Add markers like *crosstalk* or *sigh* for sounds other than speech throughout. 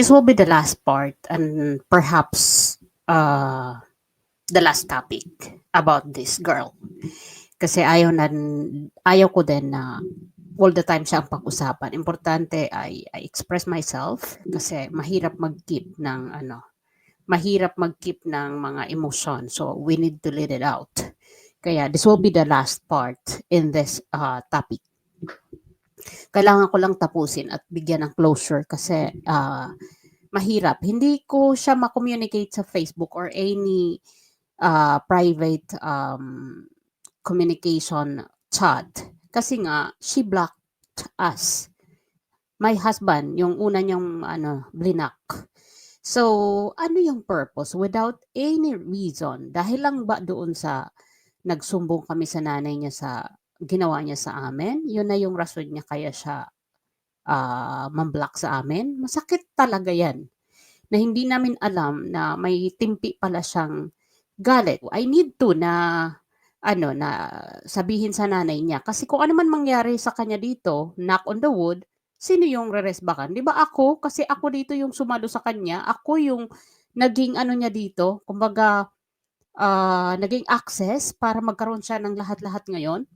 this will be the last part and perhaps uh, the last topic about this girl. Kasi ayaw, na, ayaw ko din na all the time siya ang pag-usapan. Importante ay I express myself kasi mahirap mag-keep ng ano, mahirap mag-keep ng mga emotion. So we need to let it out. Kaya this will be the last part in this uh, topic. Kailangan ko lang tapusin at bigyan ng closure kasi uh, mahirap. Hindi ko siya ma-communicate sa Facebook or any uh, private um, communication chat. Kasi nga, she blocked us. My husband, yung una niyang ano, blinak. So, ano yung purpose? Without any reason, dahil lang ba doon sa nagsumbong kami sa nanay niya sa ginawa niya sa amin, yun na yung rason niya kaya siya uh, mamblock sa amin. Masakit talaga yan. Na hindi namin alam na may timpi pala siyang galit. I need to na ano na sabihin sa nanay niya kasi kung ano man mangyari sa kanya dito, knock on the wood, sino yung reresbakan? 'Di ba ako? Kasi ako dito yung sumalo sa kanya. Ako yung naging ano niya dito, kumbaga uh, naging access para magkaroon siya ng lahat-lahat ngayon.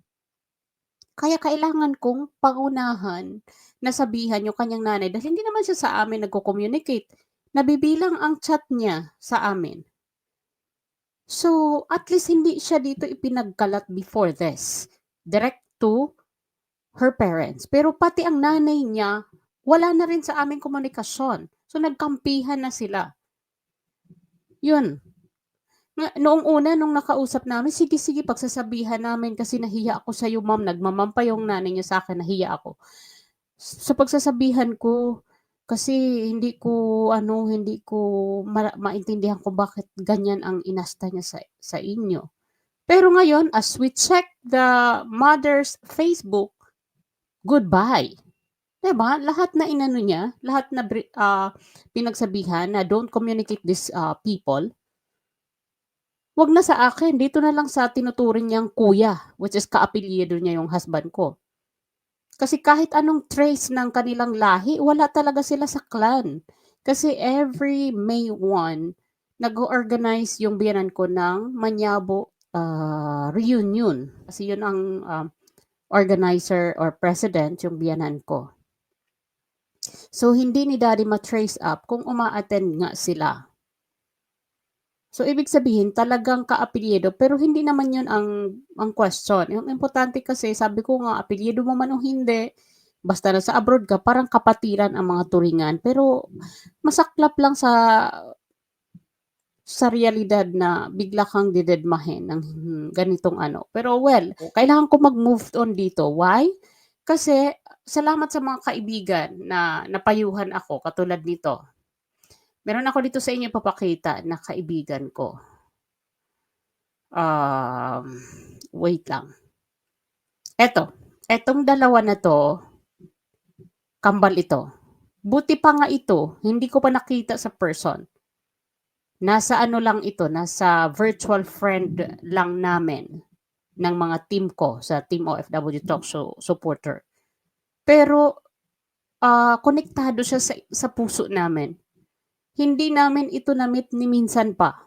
Kaya kailangan kong pangunahan na sabihan yung kanyang nanay dahil hindi naman siya sa amin nagko-communicate. Nabibilang ang chat niya sa amin. So, at least hindi siya dito ipinagkalat before this. Direct to her parents. Pero pati ang nanay niya, wala na rin sa aming komunikasyon. So, nagkampihan na sila. Yun. Noong una, nung nakausap namin, sige, sige, pagsasabihan namin kasi nahiya ako sa iyo, ma'am. Nagmamam pa yung nanay niya sa akin, nahiya ako. Sa pagsasabihan ko, kasi hindi ko, ano, hindi ko ma- maintindihan ko bakit ganyan ang inasta niya sa, sa inyo. Pero ngayon, as we check the mother's Facebook, goodbye. Diba? Lahat na inano niya, lahat na uh, pinagsabihan na don't communicate this uh, people, wag na sa akin, dito na lang sa tinuturing niyang kuya, which is kaapelyido niya yung husband ko. Kasi kahit anong trace ng kanilang lahi, wala talaga sila sa clan. Kasi every May 1, nag-organize yung biyanan ko ng Manyabo uh, reunion. Kasi yun ang uh, organizer or president yung biyanan ko. So, hindi ni daddy ma-trace up kung uma-attend nga sila. So, ibig sabihin, talagang ka-apelyido, pero hindi naman yun ang, ang question. Yung importante kasi, sabi ko nga, apelyido mo man o hindi, basta na sa abroad ka, parang kapatiran ang mga turingan. Pero, masaklap lang sa sa realidad na bigla kang didedmahin ng ganitong ano. Pero well, kailangan ko mag-move on dito. Why? Kasi salamat sa mga kaibigan na napayuhan ako katulad nito. Meron ako dito sa inyo papakita na kaibigan ko. Um, wait lang. Eto, etong dalawa na to, kambal ito. Buti pa nga ito, hindi ko pa nakita sa person. Nasa ano lang ito, nasa virtual friend lang namin ng mga team ko sa Team OFW Talk Show supporter. Pero uh, konektado siya sa, sa puso namin hindi namin ito na-meet ni minsan pa.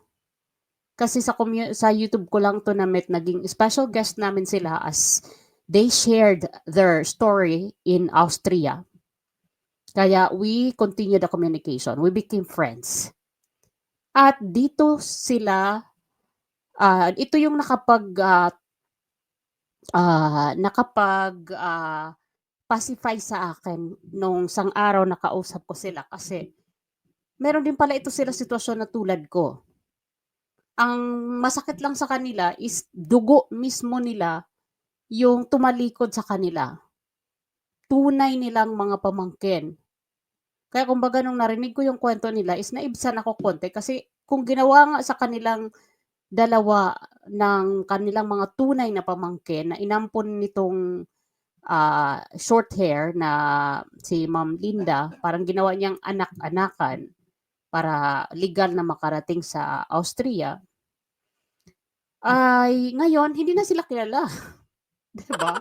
Kasi sa, sa YouTube ko lang to na-meet, naging special guest namin sila as they shared their story in Austria. Kaya we continued the communication. We became friends. At dito sila, uh, ito yung nakapag, uh, uh, nakapag, uh, pacify sa akin nung sang araw na kausap ko sila kasi meron din pala ito sila sitwasyon na tulad ko. Ang masakit lang sa kanila is dugo mismo nila yung tumalikod sa kanila. Tunay nilang mga pamangkin. Kaya kumbaga nung narinig ko yung kwento nila is naibsan ako konti kasi kung ginawa nga sa kanilang dalawa ng kanilang mga tunay na pamangkin na inampon nitong uh, short hair na si Ma'am Linda, parang ginawa niyang anak-anakan para legal na makarating sa Austria, ay ngayon hindi na sila kilala. *laughs* 'Di ba?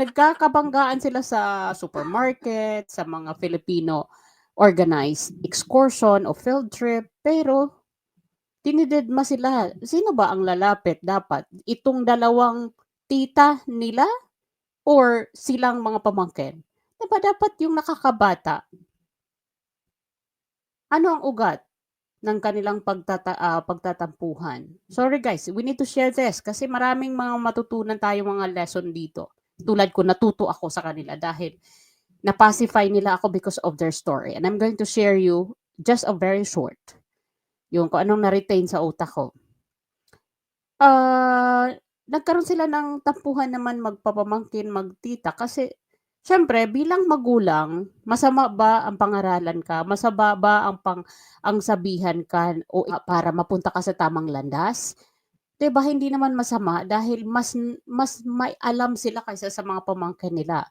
Nagkakabanggaan sila sa supermarket, sa mga Filipino organize excursion o field trip, pero dinidedma sila. Sino ba ang lalapit dapat? Itong dalawang tita nila or silang mga pamangkin? 'Di ba dapat yung nakakabata ano ang ugat ng kanilang pagtata ah, pagtatampuhan? Sorry guys, we need to share this kasi maraming mga matutunan tayong mga lesson dito. Tulad ko, natuto ako sa kanila dahil na-pacify nila ako because of their story. And I'm going to share you just a very short. Yung kung anong na-retain sa utak ko. Ah, nagkaroon sila ng tampuhan naman magpapamangkin, magtita kasi siyempre bilang magulang, masama ba ang pangaralan ka? Masama ba ang pang ang sabihan ka o para mapunta ka sa tamang landas? 'Di ba hindi naman masama dahil mas mas may alam sila kaysa sa mga pamangkin nila.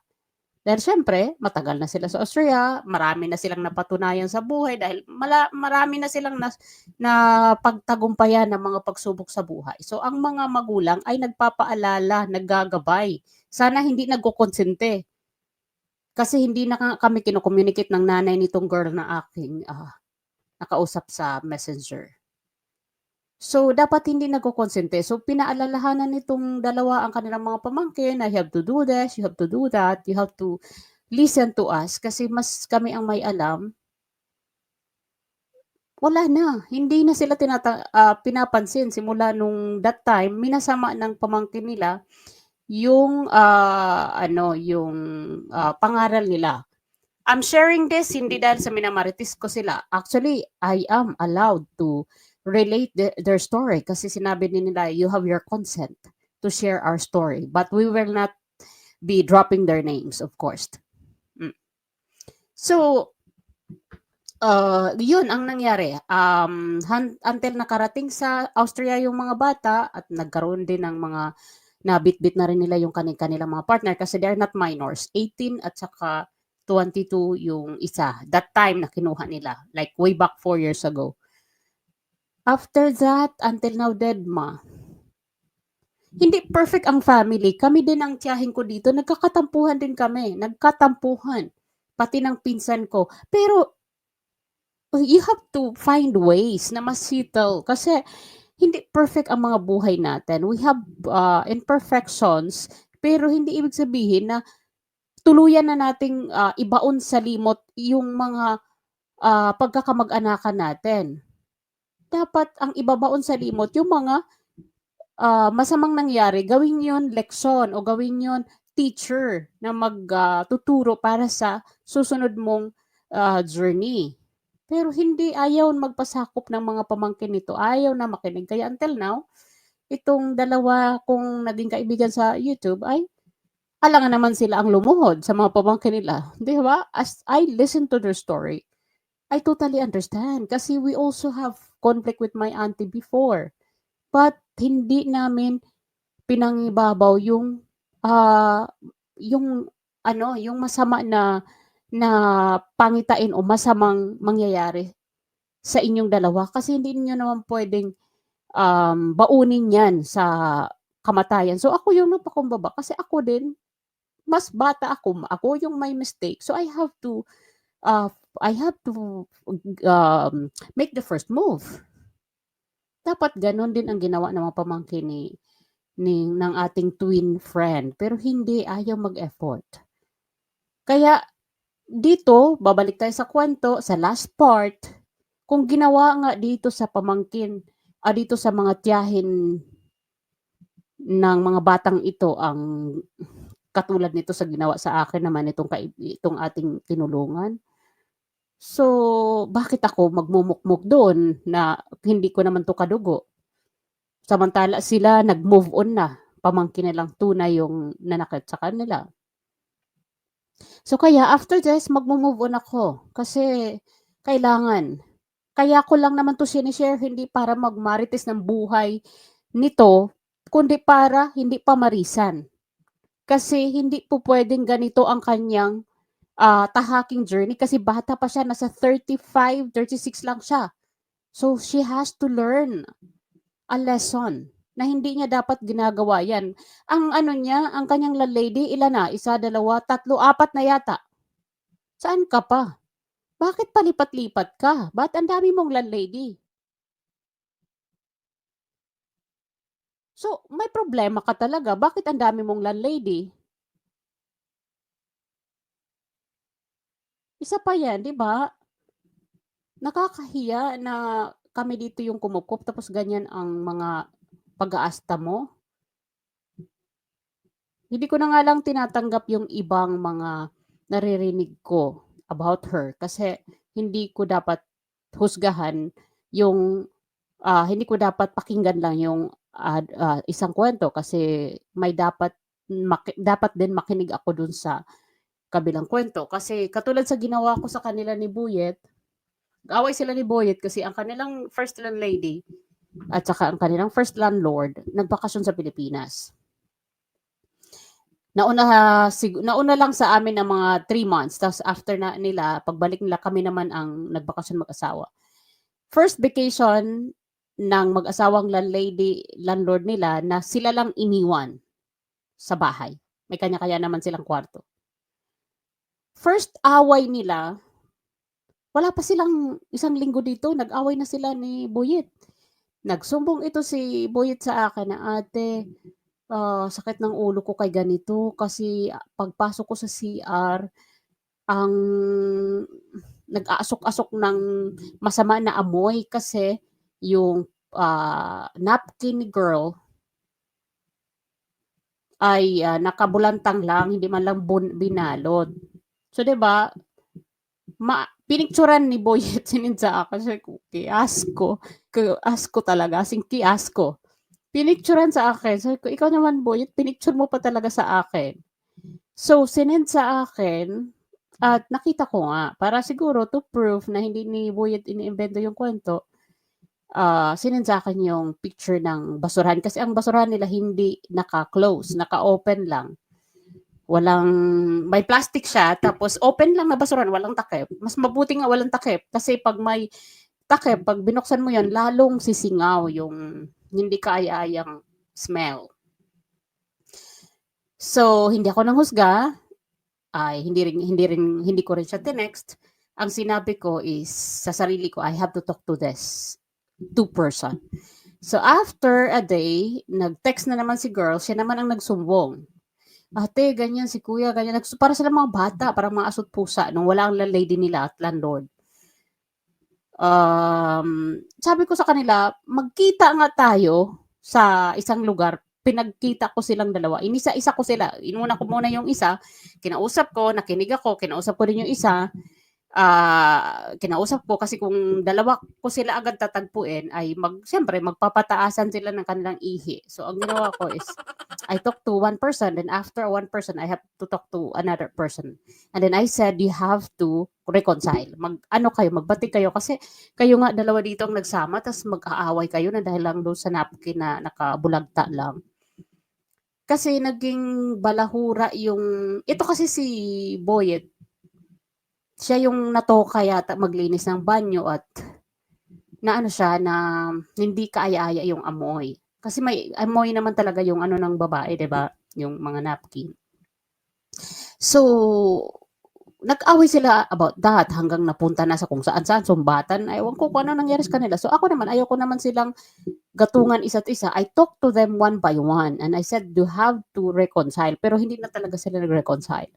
Dahil siyempre matagal na sila sa Austria, marami na silang napatunayan sa buhay dahil mala marami na silang nas napagtagumpayan ng mga pagsubok sa buhay. So ang mga magulang ay nagpapaalala, naggagabay. Sana hindi nagkokonsente. Kasi hindi na kami kino-communicate ng nanay nitong girl na aking, ah, nakausap sa Messenger. So, dapat hindi nagkokonsente. So, pinaalalahanan nitong dalawa ang kanilang mga pamangkin, "I have to do this, you have to do that, you have to listen to us," kasi mas kami ang may alam. Wala na, hindi na sila tinata ah, pinapansin simula nung that time minasama ng pamangkin nila yung, ah, ano, yung, ah, pangaral nila. I'm sharing this hindi dahil sa minamarites ko sila. Actually, I am allowed to relate the their story kasi sinabi din nila, "You have your consent to share our story, but we will not be dropping their names, of course." Hmm. So, ah, yun ang nangyari, um, until nakarating sa Austria yung mga bata at nagkaroon din ng mga nabitbit na rin nila yung kani-kanilang mga partner kasi they're not minors, 18 at saka 22 yung isa, that time na kinuha nila, like way back 4 years ago. After that, until now dedma. Hindi perfect ang family, kami din ang tiyahin ko dito. Nagkakatampuhan din kami, nagkatampuhan, pati ng pinsan ko. Pero you have to find ways na ma-settle kasi hindi perfect ang mga buhay natin. We have, ah, imperfections, pero hindi ibig sabihin na tuluyan na nating, ah, ibaon sa limot yung mga, ah, pagkakamag-anakan natin. Dapat ang ibabaon sa limot yung mga, ah, masamang nangyari gawin yun leksyon o gawin yun teacher na mag ah, tuturo para sa susunod mong, ah, journey. Pero hindi, ayaw magpasakop ng mga pamangkin nito, ayaw na makinig. Kaya until now, itong dalawa kong naging kaibigan sa YouTube ay alangan naman sila ang lumuhod sa mga pamangkin nila, 'di ba? As I listen to their story, I totally understand kasi we also have conflict with my auntie before. But hindi namin pinangibabaw yung, ah, yung ano, yung masama na na pangitain o masamang mangyayari sa inyong dalawa kasi hindi niyo naman puwedeng, um, baunin 'yan sa kamatayan. So, ako yung napakumbaba kasi ako din, mas bata ako, ako yung may mistake. So, I have to, ah, I have to, um, make the first move. Dapat gano'n din ang ginawa ng mga pamangkin ni ni ng ating twin friend, pero hindi, ayaw mag-effort. Kaya dito, babalik tayo sa kuwento, sa last part, kung ginawa nga dito sa pamangkin, ah, dito sa mga tiyahin ng mga batang ito ang katulad nito sa ginawa sa akin naman itong itong ating tinulungan. So, bakit ako magmumukmok do'n na hindi ko naman 'to kadugo? Samantala sila nag-move on na, pamangkin nilang tunay yung nanakit sa kanila. So, kaya after this magmo-move on ako kasi kailangan. Kaya ko lang naman 'to shine-share hindi para magmarites ng buhay nito, kundi para hindi pamarisan. Kasi hindi po puwedeng ganito ang kanyang, ah, tahaking journey kasi bata pa siya, nasa 35, 36 lang siya. So, she has to learn a lesson na hindi niya dapat ginagawa 'yan. Ang ano niya, ang kanyang landlady ilan na, 1, 2, 3, 4 na yata. Saan ka pa? bakit palipat-lipat ka? Ba't ang dami mong landlady? So, may problema ka talaga. Bakit ang dami mong landlady? Isa pa yan, di ba? Nakakahiya na kami dito yung kumukup tapos ganyan ang mga pag-aasta mo. Hindi ko na nga lang tinatanggap yung ibang mga naririnig ko about her kasi hindi ko dapat husgahan yung ah, hindi ko dapat pakinggan lang yung ah, ah, isang kwento kasi may dapat maki- dapat din makinig ako dun sa kabilang kwento kasi katulad sa ginawa ko sa kanila ni Buyet away sila ni Boyet kasi ang kanilang first landlady at saka ang kanilang first landlord nagbakasyon sa Pilipinas. Nauna, sig- nauna lang sa amin ng mga 3 months. Tapos after na nila, pagbalik nila, kami naman ang nagbakasyon mag-asawa. First vacation ng mag-asawang landlady, landlord nila na sila lang iniwan sa bahay. May kanya-kanya naman silang kwarto. First away nila, wala pa silang isang linggo dito, nag-away na sila ni Boyet. Nagsumbong ito si Boyet sa akin na ate, ah, sakit ng ulo ko kay ganito kasi pagpasok ko sa CR, ang nag-aasok-asok ng masama na amoy kasi yung ah, napkin girl ay ah, nakabulantang lang, hindi man lang bun- binalot. So, 'di ba? Ma pinicturan ni Boyet *laughs* sinend sa akin. Sabi ko, kiasko. Kiasko talaga. As in, kiasko. Pinicturan sa akin. Sabi ko, ikaw naman, Boyet, pinicture mo pa talaga sa akin. So, sinend sa akin at nakita ko nga, para siguro to prove na hindi ni Boyet iniimbento yung kwento, ah sinend sa akin yung picture ng basurahan. Kasi ang basurahan nila hindi naka-close, naka-open lang walang may plastic siya tapos open lang na basurahan walang takip mas mabuti nga walang takip kasi pag may takip pag binuksan mo yan lalong sisingaw yung hindi kaya-ayang smell. So hindi ako nanghusga ay hindi rin hindi rin hindi ko rin siya tinext. Ang sinabi ko is sa sarili ko I have to talk to this two person. So after a day nag-text na naman si girl siya naman ang nagsumbong. Ate, ganyan si kuya, ganyan. Para sila mga bata, parang mga asot pusa, nung wala ang landlady nila at landlord. Um, sabi ko sa kanila, magkita nga tayo sa isang lugar. Pinagkita ko silang dalawa. Inisa-isa ko sila. Inuna ko muna yung isa. Kinausap ko, nakinig ako, kinausap ko rin yung isa. Ah, kinausap ko kasi kung dalawa ko sila agad tatagpuin ay mag siyempre magpapataasan sila ng kanilang ihi. So ang ginawa ko is I talk to one person, then after one person, I have to talk to another person. And then I said, you have to reconcile. Mag, ano kayo, magbati kayo. Kasi kayo nga dalawa dito ang nagsama, tapos mag-aaway kayo na dahil lang doon sa napkin na nakabulagta lang. Kasi naging balahura yung, ito kasi si Boyet, siya yung natoka yata maglinis ng banyo at na ano siya na hindi kaaya-aya yung amoy. Kasi may amoy naman talaga yung ano ng babae, 'di ba? Yung mga napkin. So, nag-away sila about that hanggang napunta na sa kung saan-saan, sumbatan. Ewan ko kung ano nangyari sa kanila. So, ako naman, ayoko naman silang gatungan isa't isa. I talked to them one by one and I said, you have to reconcile. Pero hindi na talaga sila nag-reconcile.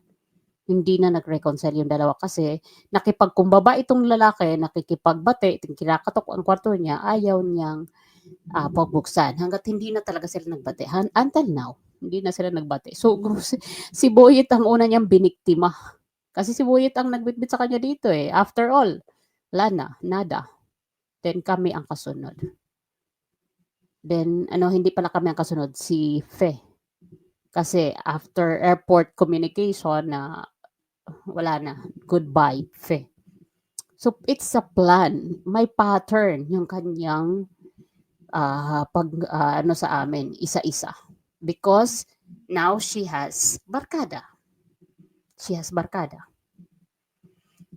Hindi na nag-reconcile yung dalawa kasi nakipagkumbaba itong lalaki, nakikipagbate, kinakatok ang kwarto niya, ayaw niyang ah, pagbuksan hanggat hindi na talaga sila nagbate. Until now, hindi na sila nagbate. So, *laughs* si, Boyet ang una niyang biniktima. Kasi si Boyet ang nagbitbit sa kanya dito eh. After all, wala na, nada. Then kami ang kasunod. Then, ano, hindi pala kami ang kasunod, si Fe. Kasi after airport communication na wala na, goodbye, Fe. So, it's a plan. May pattern yung kanyang ah, pag ah, ano sa amin, isa-isa. Because now she has barkada. She has barkada.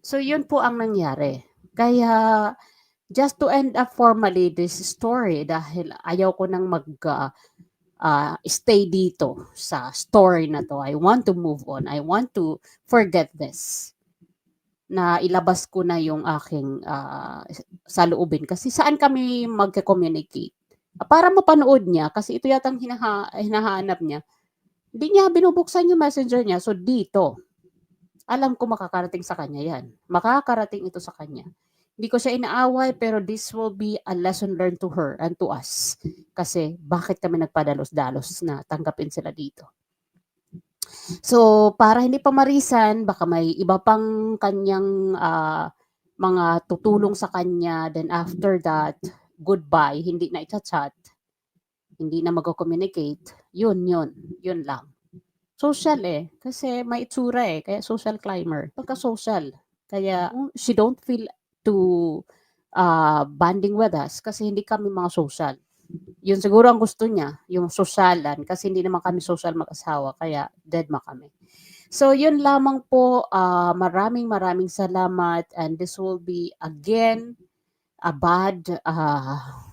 So yun po ang nangyari. Kaya just to end up formally this story dahil ayaw ko nang mag ah, ah, stay dito sa story na to. I want to move on. I want to forget this. na ilabas ko na yung aking ah, saloobin kasi saan kami magke-communicate. Para mapanood niya kasi ito yatang hinaha, hinahanap niya. Hindi niya binubuksan yung messenger niya. So dito, alam ko makakarating sa kanya yan. Makakarating ito sa kanya. Hindi ko siya inaaway pero this will be a lesson learned to her and to us. Kasi bakit kami nagpadalos-dalos na tanggapin sila dito. So, para hindi pa marisan, baka may iba pang kanyang ah, mga tutulong sa kanya. Then after that, goodbye, hindi na i-chat, hindi na mag-communicate. Yun, yun. Yun lang. Social eh. Kasi may itsura eh. Kaya social climber. Pagka-social. Kaya she don't feel to uh, banding with us kasi hindi kami mga social. Yun siguro ang gusto niya, yung sosyalan, kasi hindi naman kami social mag-asawa, kaya dead ma kami. So, yun lamang po. ah, maraming maraming salamat and this will be again a bad ah,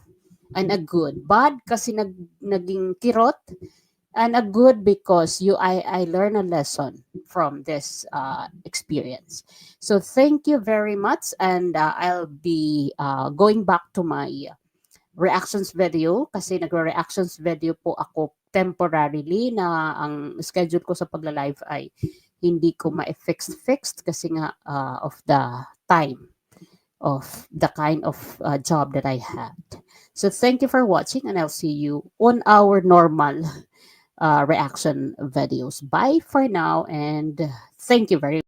and a good. Bad kasi nag, naging kirot and a good because you I I learn a lesson from this uh, experience. So thank you very much and uh, I'll be uh, going back to my reactions video kasi nagre-reactions video po ako temporarily na ang schedule ko sa pagla-live ay hindi ko ma-fixed fixed kasi nga uh, of the time of the kind of uh, job that I had. So thank you for watching and I'll see you on our normal uh, reaction videos. Bye for now and thank you very